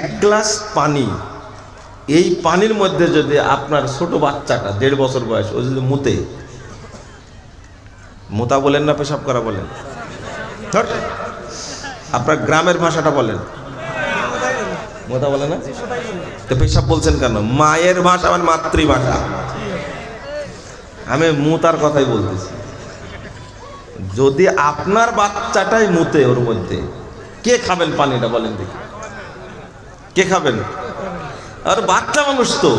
এক গ্লাস পানি। এই পানির মধ্যে যদি আপনার ছোট বাচ্চাটা, দেড় বছর বয়স, ও যদি মুতে, মোতা বলেন না পেশাব করা বলেন? আপনার গ্রামের ভাষাটা বলেন। মোতা বলে না? তো পেশাব বলছেন কেন? মায়ের ভাষা আমার মাতৃভাষা। আমি মুতার কথাই বলতেছি। যদি আপনার বাচ্চাটাই মুতে ওর মধ্যে, কে খাবেন পানিটা বলেন দেখি। কে খাবেন? আর বাচ্চা মানুষ তো।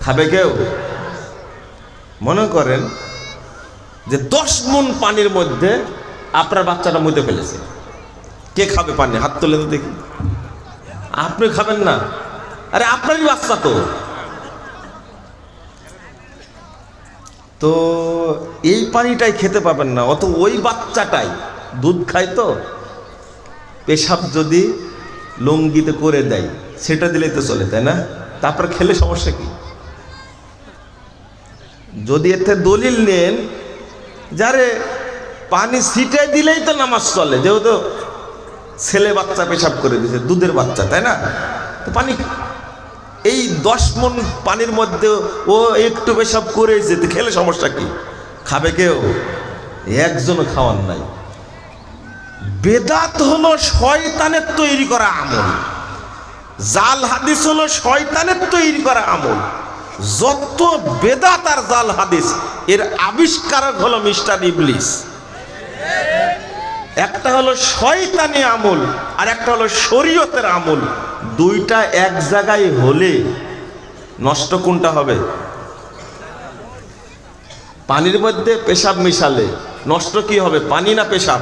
খাবে কেউ? মনে করেন যে দশ মন পানির মধ্যে আপনার বাচ্চাটা মুতে ফেলেছে। কে খাবে পানি? হাত তুলে তো দেখি। আপনি খাবেন না। আরে আপনারই বাচ্চা তো। তো এই পানিটাই খেতে পাবেন না, অত ওই বাচ্চাটাই দুধ খায় তো। পেশাব যদি লঙ্গিতে করে দেয়, সেটা দিলেই তো চলে, তাই না? তারপর খেলে সমস্যা কি? যদি এতে দলিল নেন, যারে পানি ছিটে দিলেই তো নামাজ চলে, যেহেতু ছেলে বাচ্চা পেশাব করে দিয়েছে দুধের বাচ্চা, তাই না? তো পানি, এই দশ মন পানির মধ্যে ও একটু পেশাব করেছে, তো খেলে সমস্যা কি? খাবে কেউ? একজনও খাওয়ার নাই। বেদাত হলো শয়তানের তৈরি করা আমল। জাল হাদিস হলো শয়তানের তৈরি করা আমল। যত বেদাত আর জাল হাদিস, এর আবিষ্কারক হলো মিস্টার ইবলিস। একটা হলো শয়তানি আমল আর একটা হলো শরীয়তের আমল। দুইটা এক জায়গায় হলে নষ্ট কোনটা হবে? পানির মধ্যে পেশাব মিশালে নষ্ট কি হবে? পানি না পেশাব?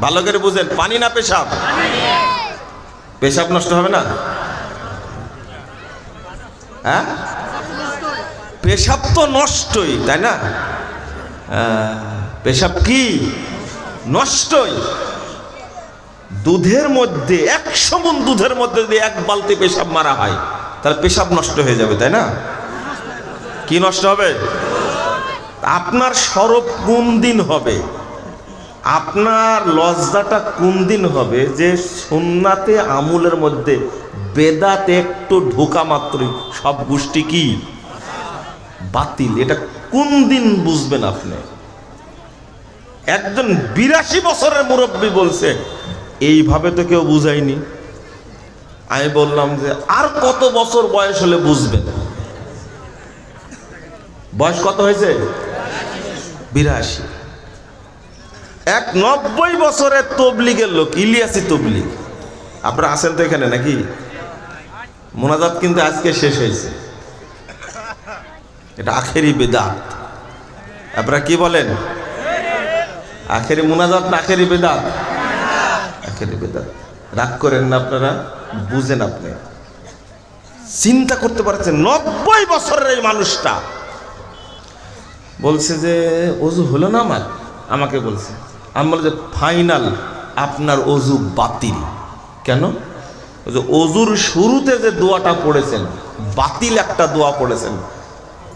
ভালো করে বুঝেন, পানি না পেশাব? পেশাব নষ্ট হবে না? হ্যাঁ? পেশাব তো নষ্টই, তাই না? পেশাব কি? নষ্টই। দুধের মধ্যে, একশো মন দুধের মধ্যে যদি এক বালতি পেশাব মারা হয়, তাহলে পেশাব নষ্ট হয়ে যাবে, তাই না? কি নষ্ট হবে? আপনার সরব কোন দিন হবে? আপনার লজ্জাটা কোন দিন হবে যে সুন্নাতে আমুলের মধ্যে বেদাতে একটু ঢোকা মাত্রই, সব গোষ্ঠী কি? বাতিল। এটা কোন দিন বুঝবেন আপনি? একজন বিরাশি বছরের মুরব্বী বলছে, এইভাবে তো কেউ বুঝায়নি। আমি বললাম যে, আর কত বছর বয়স হলে বুঝবেন? বয়স কত হয়েছে? বিরাশি। এক নব্বই বছরের তবলিগের লোক, ইলিয়াসি তবলিগ। আপনারা আছেন তো এখানে নাকি? মোনাজাত কিন্তু আজকে শেষ হয়েছে। এটা আখেরি বেদাত। আপনারা কি বলেন? আখেরি মোনাজাত না আখেরি বেদাত? আখেরি বেদাত। রাগ করেন না আপনারা, বুঝেন আপনি। চিন্তা করতে পারছেন, নব্বই বছরের এই মানুষটা। বলছে যে, অজু হলো না আমার? আমাকে বলছে। আমি বলে যে ফাইনাল আপনার অজু বাতিল। কেন? যে অজুর শুরুতে যে দোয়াটা পড়েছেন, বাতিল একটা দোয়া পড়েছেন।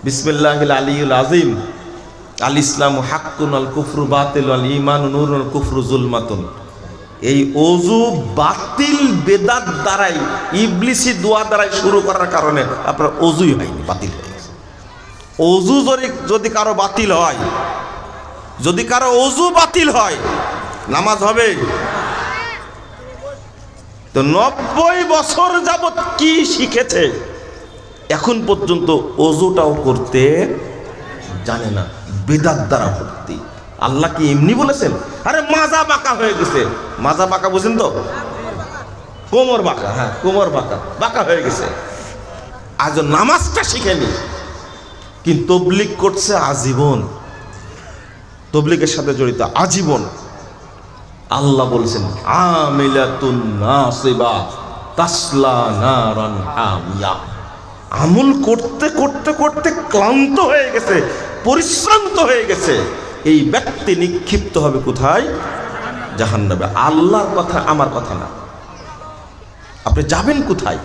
বিসমিল্লাহ আলিউল আজিম আল ইসলাম হাক্কুন, আল কুফরু বাতিল, আল ইমান নুরুল কুফরু জুলমাতুন। এই অজু বাতিল বেদাত দ্বারাই, ইবলিসি দোয়া দ্বারাই শুরু করার কারণে আপনার অজুই হয়নি, বাতিল হয়ে গেছে। অজু যদি কারও বাতিল হয় যদি কারও অজু বাতিল হয়, নামাজ হবে। তো নব্বই বছর যাবত কি শিখেছে? এখন পর্যন্ত অজুটাও করতে জানে না, বেদাত দ্বারা ভর্তি। আল্লাহ কি এমনি বলেছেন? আরে মাজা বাঁকা হয়ে গেছে। মাজা বাঁকা বুঝেন তো? কোমর বাঁকা হ্যাঁ কোমর বাঁকা বাঁকা হয়ে গেছে। আজ নামাজটা শিখেনি। কিন্তু তবলিক করছে আজীবন। তবলিকের সাথে জড়িত, আজীবন। আল্লাহ বলছেন আমল করতে করতে করতে ক্লান্ত হয়ে গেছে, পরিশ্রান্ত হয়ে গেছে। এই ব্যক্তি নিক্ষিপ্ত হবে কোথায়? জাহান্নাবে আল্লাহর কথা আমার কথা না। আপনি যাবেন কোথায়?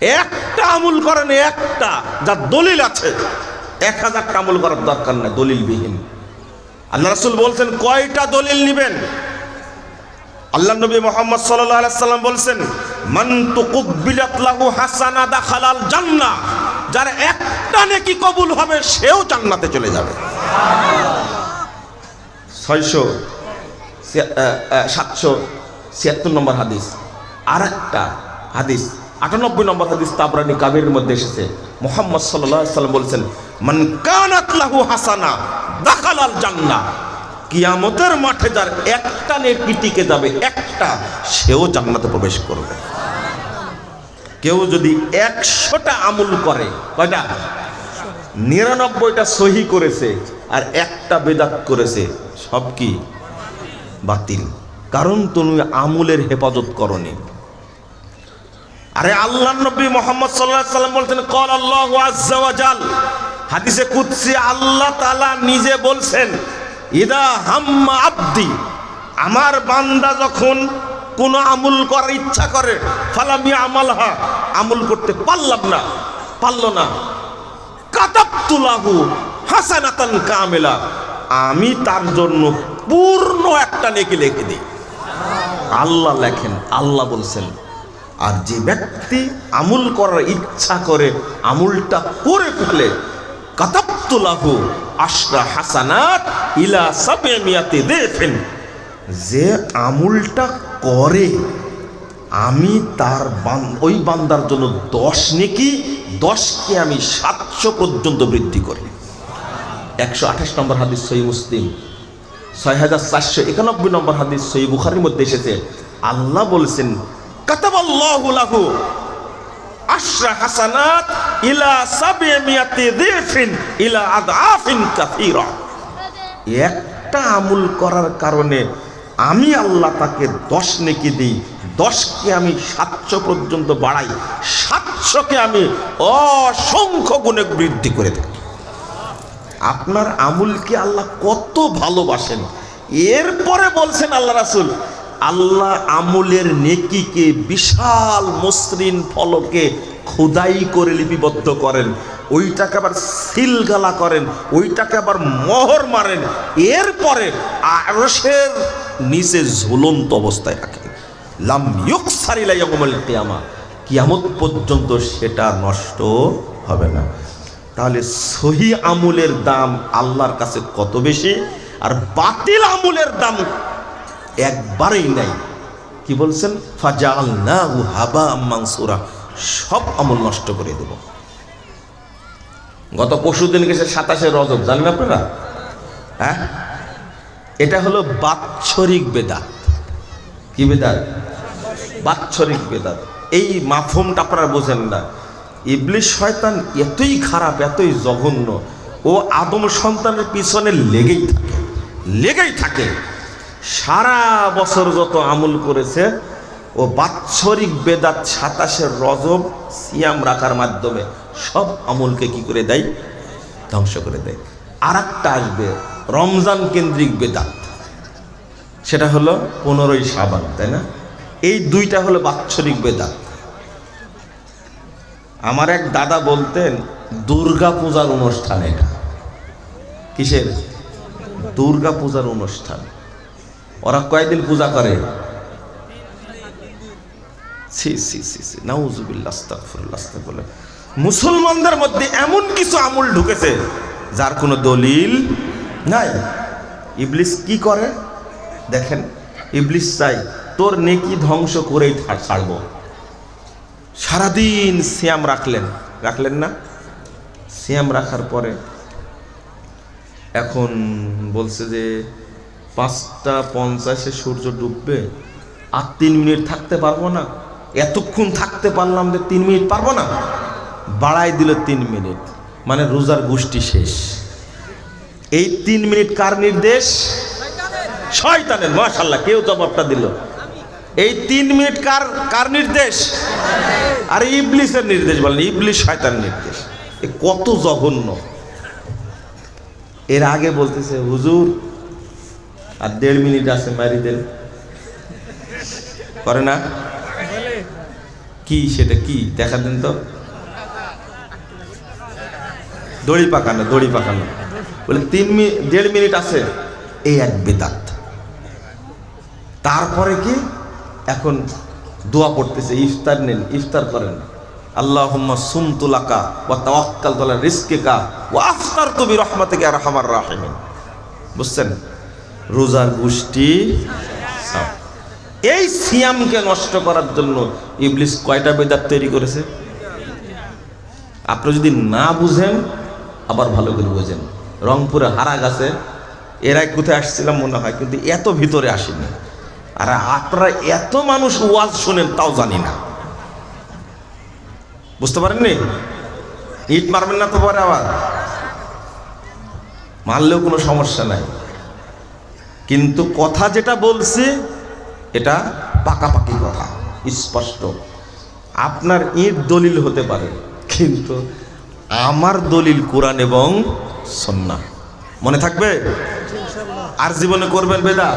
একটা আমল করেন, একটা, যার দলিল আছে। এক হাজারটা আমল করার দরকার নাই, দলিলবিহীন। আল্লাহ রাসুল বলছেন, কয়টা দলিল নিবেন? আল্লাহ নবী মোহাম্মদ সাল্লাম বলছেন জান্নাহ। যার একটা নেকি কবুল হবে, সেও জান্নাতে চলে যাবে। ছয়শো সাতশো ছিয়াত্তর নম্বর হাদিস। আর একটা হাদিস আটানব্বই নম্বর হাদিস তাবরানি কাবির মধ্যে এসেছে। মোহাম্মদ সাল্লাহ সাল্লাম বলছেন, মান কানাত হাসানা, দাখালাল জান্নাহ। কিয়ামতের মাঠে যার একটা নেকি টিকে যাবে, একটা, সেও জান্নাতে প্রবেশ করবে। কেউ যদি একশোটা আমল করে, কয়টা? নিরানব্বইটা সহি করেছে আর একটা বেদাত করেছে, সব কি? বাতিল। কারণ তুমি আমুলের হেফাজত করনি। আরে আল্লাহ নবী মোহাম্মদ সাল্লাল্লাহু সাল্লাম বলছেন কল আল্লাহ আজ্জাওয়াজাল হাদিসে কুদসি আল্লাহ তাআলা নিজে বলছেন, ইদা হাম্মা আব্দি। আমার বান্দা যখন কোনো আমুল করার ইচ্ছা করে, ফালামি আমাল হা আমুল করতে পারলাম না, পারল না। কাতাবতুলাহু হাসানাতান কামেলা। আমি তার জন্য পূর্ণ একটা নেকি লিখে দিই। আল্লাহ লেখেন, আল্লাহ বলছেন আর যে ব্যক্তি আমুল করার ইচ্ছা করে, আমুলটা করে ফেলে, কাতাবতুলাহু আশরা হাসানাত ইলা সাবিয়াতি দেফেন। যে আমুলটা করে, আমি তার বান, ওই বান্দার জন্য দশ নেকি, দশকে আমি সাতশো পর্যন্ত বৃদ্ধি করি। একশো আঠাশ নম্বর হাদিস সই মুসলিম। ছয় হাজার চারশো একানব্বই নম্বর হাদিস সই বুখারির মধ্যে এসেছে। আল্লাহ বলছেন লাহু আশরা হাসানাত ইলা ইলা একটা আমুল করার কারণে আমি আল্লাহ তাকে দশ নেকি দিই, দশকে আমি সাতশো পর্যন্ত বাড়াই, সাতশোকে আমি অসংখ্য গুণে বৃদ্ধি করে থাকি আপনার আমুলকে আল্লাহ কত ভালোবাসেন? এরপরে বলছেন আল্লাহ রাসুল আল্লাহ আমুলের নেকিকে বিশাল মসৃণ ফলকে খোদাই করে লিপিবদ্ধ করেন। ওইটাকে আবার সিলগালা করেন, ওইটাকে আবার মোহর মারেন। এরপরে আরশের নিচে ঝুলন্ত অবস্থায় রাখেন লাম কিয়ামা। কিয়ামত পর্যন্ত সেটা নষ্ট হবে না। তাহলে সহি আমুলের দাম আল্লাহর কাছে কত বেশি? আর বাতিল আমুলের দাম একবারেই নাই। কি বলছেন? ফাজাল না হাবা মানসুরা। সব আমল নষ্ট করে দেব। গত পরশু দিন গেছে সাতাশে রজব, জানেন আপনারা? হ্যাঁ? এটা হলো বাৎসরিক বেদাত। কি বেদাত? বাৎসরিক বেদাত। এই মাফুমটা আপনারা বোঝেন না। ইবলিশ শয়তান এতই খারাপ, এতই জঘন্য, ও আদম সন্তানের পিছনে লেগেই থাকে। লেগেই থাকে। সারা বছর যত আমল করেছে, ও বাৎসরিক বেদাত সাতাশের রজব সিয়াম রাখার মাধ্যমে সব আমলকে কি করে দেয়? ধ্বংস করে দেয়। আর একটা আসবে, রমজান কেন্দ্রিক বেদাত। সেটা হলো পনেরোই সাবান তাই না? এই দুইটা হলো বাৎসরিক বেদাত। আমার এক দাদা বলতেন, দুর্গা পূজার অনুষ্ঠান এটা। কিসের? দুর্গা পূজার অনুষ্ঠান। ওরা কয়দিন পূজা করে? ছি ছি ছি মুসলমানদের মধ্যে এমন কিছু আমল ঢুকেছে, যার কোনো দলিল নাই। ইবলিস কি করে? দেখেন, ইবলিস চাই, তোর নেকি ধ্বংস করেই ছাড়বো। সারাদিন শ্যাম রাখলেন। রাখলেন না? শ্যাম রাখার পরে এখন বলছে যে পাঁচটা পঞ্চাশে সূর্য ডুববে আর তিন মিনিট থাকতে পারব না। এতক্ষণ থাকতে পারলাম যে তিন মিনিট পারব না। বাড়াই দিল তিন মিনিট। মানে রোজার গোষ্ঠী শেষ। এই তিন মিনিট কার নির্দেশ? শয়তানের। মাশাল্লাহ কেউ জবাবটা দিল। এই তিন মিনিট কার কার নির্দেশ? আর ইবলিসের নির্দেশ বলেন, ইবলিস শয়তান নির্দেশ। এ কত জঘন্য। এর আগে বলতেছে, হুজুর আর দেড় মিনিট আছে, মারি দেন করে না? কি সেটা কি? দেখা দেন তো। দড়ি পাকানো দড়ি পাকানো। বলে, তিন মিনিট দেড় মিনিট আছে। এই এক বেদাত। তারপরে কি? এখন দোয়া পড়তেছে, ইফতার নেন, ইফতার করেন। আল্লাহুম্মা সুমতুলাকা ওয়া তাওয়াক্কাল তাআলা রিজকিকা ওয়া আফতারতু বিরহমাতিকা ইয়া আরহামার রাহিমিন। বুঝছেন? রোজার গোষ্ঠী। এই সিয়ামকে নষ্ট করার জন্য ইবলিস কয়টা বেদাত তৈরি করেছে? আপনি যদি না বুঝেন, আবার ভালো করে বোঝেন। রংপুরে হারা গাছে এরাই কোথায় আসছিলাম মনে হয়, কিন্তু এত ভিতরে আসেনি। আর আপনারা এত মানুষ ওয়াজ শোনেন, তাও জানি না। বুঝতে পারেননি? ইট মারবেন না তো পরে আবার। মারলেও কোনো সমস্যা নাই। কিন্তু কথা যেটা বলছি, এটা পাকাপাকি কথা, স্পষ্ট। আপনার ইট দলিল হতে পারে, কিন্তু আমার দলিল কোরআন এবং সন্না মনে থাকবে? আর জীবনে করবেন বেদা?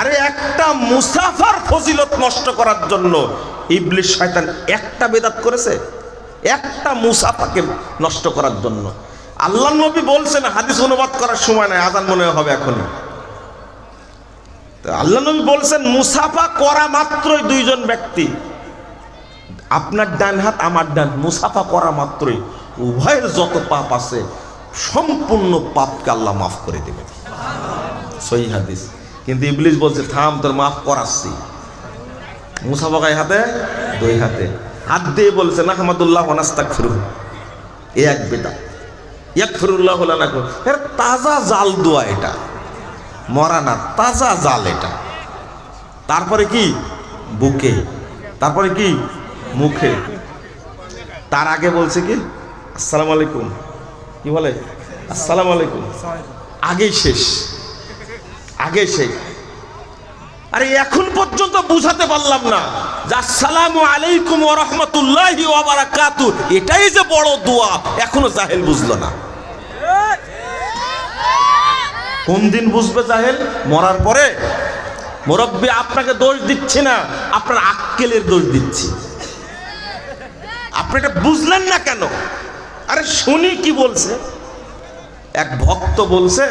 আরে একটা মুসাফার ফজিলত নষ্ট করার জন্য ইবলিশ শয়তান একটা বেদাত করেছে, একটা মুসাফাকে নষ্ট করার জন্য। আল্লাহ নবী বলছেন, হাদিস অনুবাদ করার সময় নাই, আজান মনে হবে এখনই। আল্লাহ নবী বলছেন, মুসাফা করা মাত্রই দুইজন ব্যক্তি। আপনার ডান হাত, আমার ডান। মুসাফা করা মাত্রই। উভয়ের যত পাপ আছে, সম্পূর্ণ পাপকে আল্লাহ মাফ করে দেবে হাদিস। কিন্তু ইবলিশ বলছে, থাম, তোর মাফ করাচ্ছি। মুসাফা গায়ে হাতে? দুই হাতে। হাত দিয়ে বলছে না হামাদুল্লাহ অনাস্তাক ফিরু এ এক বেটা এক ফিরুল্লাহ না এর তাজা জাল দোয়া এটা। মরা না, তাজা জাল এটা। তারপরে কি? বুকে। তারপরে কি? মুখে। তার আগে বলছে কি? আসসালামু আলাইকুম। কি বলে? আসসালামু আলাইকুম। আগেই শেষ। আগে শেষ। আরে এখন পর্যন্ত বুঝাতে পারলাম না আসসালামু আলাইকুম ওয়া রাহমাতুল্লাহি ওয়া বারাকাতু এটাই যে বড় দোয়া, এখনও জাহেল বুঝলো না। কোন দিন বুঝবে জাহেল? মরার পরে? মুরব্বী, আপনাকে দোষ দিচ্ছি না। আপনার আক্কেলের দোষ দিচ্ছি। আপনি এটা বুঝলেন না কেন? আরে শুনি কি বলছে। এক ভক্ত বলছে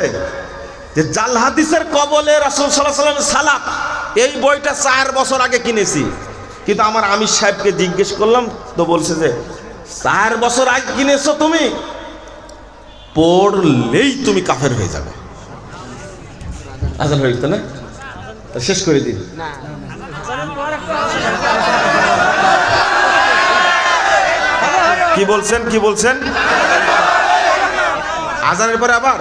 যে, জাল হাদিসের কবলে রাসুল সাল্লাহ সাল্লামের সালাত, এই বইটা চার বছর আগে কিনেছি। কিন্তু আমার আমির সাহেবকে জিজ্ঞেস করলাম, তো বলছে যে, চার বছর আগে কিনেছো তুমি? পড়লেই তুমি কাফের হয়ে যাবে। আজান হয়ে যেত না তা শেষ করে দিন। কি বলছেন কি বলছেন? আজানের পরে আবার।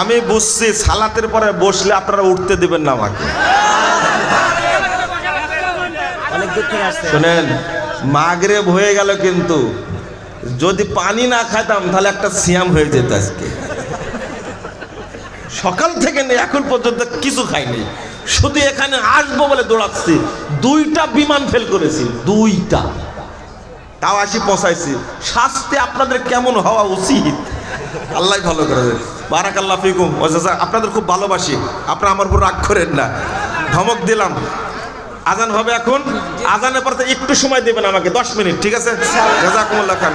আমি বুঝছি সালাতের পরে বসলে আপনারা উঠতে দিবেন না আমাকে। শোনেন, মাগরেব হয়ে গেল কিন্তু। যদি পানি না খাইতাম, তাহলে একটা সিয়াম হয়ে যেত আজকে। সকাল থেকে নেই, এখন পর্যন্ত কিছু খাইনি। শুধু এখানে আসব বলে দৌড়াচ্ছি। দুইটা বিমান ফেল করেছি, দুইটা। তাও আসি পৌঁছাইছি। শাস্তি আপনাদের কেমন হওয়া উচিত? আল্লাহ ভালো করে বারাক আল্লাহ ফিকুম। আপনাদের খুব ভালোবাসি। আপনারা আমার উপর রাগ করেন না। ধমক দিলাম। আজান হবে এখন। আজানের পর একটু সময় দেবেন আমাকে দশ মিনিট ঠিক আছে? জাজাকুমুল্লাহ খান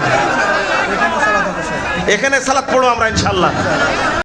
এখানে সালাদ পড়ো আমরা ইনশাল্লাহ